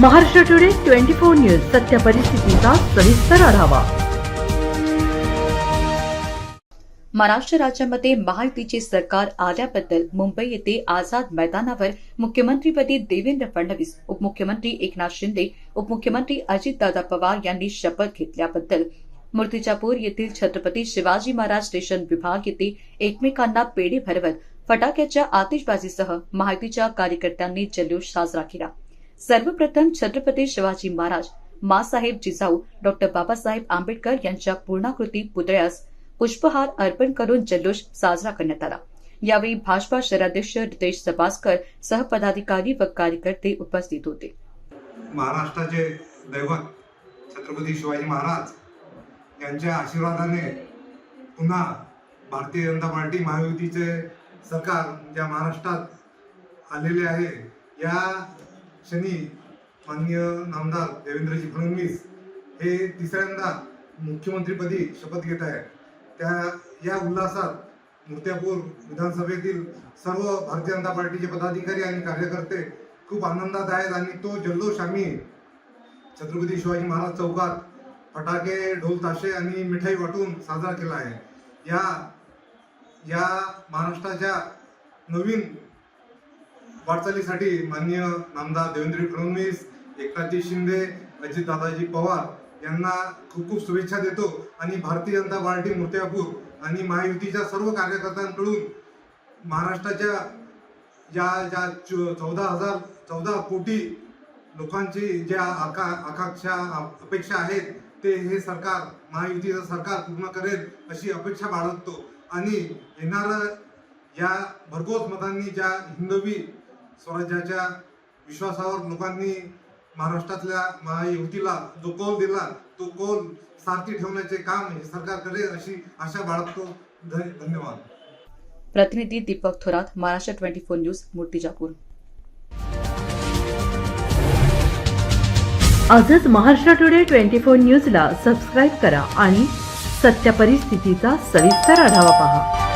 Maharashtra today twenty four news सत्य परिस्थितीचा सविस्तर आढावा. महाराष्ट्र राज्यामध्ये महायुतीचे सरकार आल्याबद्दल मुंबई येथे आझाद मैदानावर मुख्यमंत्रीपदी देवेंद्र फडणवीस उपमुख्यमंत्री एकनाथ शिंदे उपमुख्यमंत्री अजितदादा पवार यांनी शपथ घेतल्याबद्दल मूर्तिजापूर येथील छत्रपती शिवाजी महाराज स्टेशन विभाग येथे एकमेकांना पेढे भरवत फटाक्याच्या आतिषबाजीसह महायुतीच्या कार्यकर्त्यांनी जल्लोष साजरा केला. सर्वप्रथम छत्रपती शिवाजी महाराज मासाहेब जिजाऊ डॉक्टर बाबासाहेब आंबेडकर यांच्या पूर्णाकृती पुतळ्यास पुष्पहार अर्पण करून जल्लोष साजरा करण्यात आला. यावेळी भाजपा शहराध्यक्ष रितेश सपासकर सहपदाधिकारी व कार्यकर्ते उपस्थित होते. महाराष्ट्राचे दैवत छत्रपती शिवाजी महाराज यांच्या आशीर्वादाने पुन्हा भारतीय जनता पार्टी महायुतीचे सरकार ज्या महाराष्ट्रात आलेले आहे या क्षणी माननीय नामदार देवेंद्रजी फडणवीस हे तिसऱ्यांदा मुख्यमंत्रीपदी शपथ घेत आहे त्या या उल्हासात मूर्त्यापूर विधानसभेतील सर्व भारतीय जनता पार्टीचे पदाधिकारी आणि कार्यकर्ते खूप आनंदात आहेत आणि तो जल्लोष आम्ही छत्रपती शिवाजी महाराज चौकात फटाके ढोल ताशे आणि मिठाई वाटून साजरा केला आहे. या या महाराष्ट्राच्या नवीन वाटचालीसाठी माननीय नामदार देवेंद्र फडणवीस एकनाथजी शिंदे अजित दादाजी पवार यांना खूप खूप शुभेच्छा देतो. आणि भारतीय जनता पार्टी मूर्त्यापूर आणि महायुतीच्या सर्व कार्यकर्त्यांकडून महाराष्ट्राच्या ज्या ज्या चौदा हजार चौदा कोटी लोकांची ज्या आका आकांक्षा अपेक्षा आहेत ते हे सरकार महायुतीचं सरकार पूर्ण करेल अशी अपेक्षा बाळगतो. आणि येणारं या भरघोस मतांनी ज्या हिंदवी स्वराज्याच्या विश्वासावर लोकांनी महाराष्ट्रातल्या महायुतीला जो कौल दिला तो कौल सारथी ठेवण्याचे काम हे सरकार करेल अशी आशा बाळगतो. धन्यवाद. प्रतिनिधी Deepak Thorat Maharashtra twenty four news Murtijapur. आजच महाराष्ट्र टुडे ट्वेंटी फोर न्यूजला सबस्क्राईब करा आणि सत्य परिस्थितीचा सविस्तर आढावा पहा.